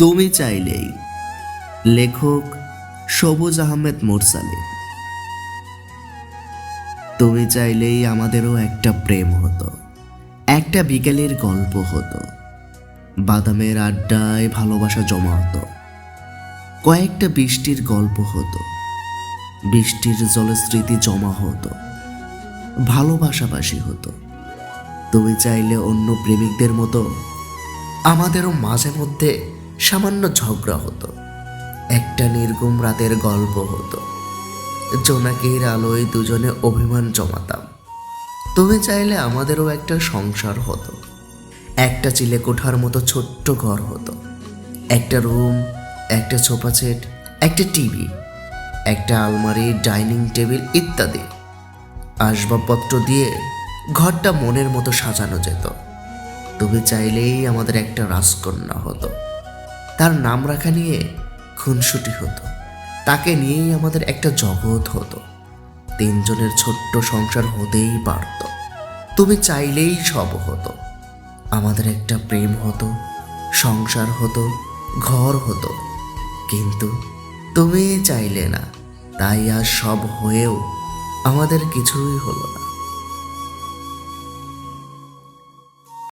তুমি চাইলেই। লেখক সবুজ আহমেদ মোরসালি। তুমি চাইলেই আমাদেরও একটা প্রেম হতো, একটা বিকেলের গল্প হতো, বাদামের আড্ডায় ভালোবাসা জমা হতো, কয়েকটা বৃষ্টির গল্প হতো, বৃষ্টির জলস্মৃতি জমা হতো, ভালোবাসাবাসি হতো। তুমি চাইলে অন্য প্রেমিকদের মতো আমাদেরও মাঝে মধ্যে সামান্য ঝগড়া হতো। একটা নির্গুম রাতের গল্প হতো। জোনাকির আলোয় দুজনে অভিমান জমাতাম। তুমি চাইলে আমাদেরও একটা সংসার হতো। একটা চিলে কোঠার মতো ছোট্ট ঘর হতো। একটা রুম, একটা সোফা সেট, একটা টিভি, একটা আলমারি, ডাইনিং টেবিল ইত্যাদি। আসবাবপত্র দিয়ে ঘরটা মনের মতো সাজানো যেত। তুমি চাইলেই আমাদের একটা রাজকন্যা হতো। তার নাম রাখা নিয়ে খুনসুটি হতো। তাকে নিয়েই আমাদের একটা জগৎ হতো। তিনজনের ছোট্ট সংসার হতেই পারত। তুমি চাইলেই সব হতো। আমাদের একটা প্রেম হতো, সংসার হতো, ঘর হতো। কিন্তু তুমি চাইলে না। তাই আর সব হয়েও আমাদের কিছুই হলো না।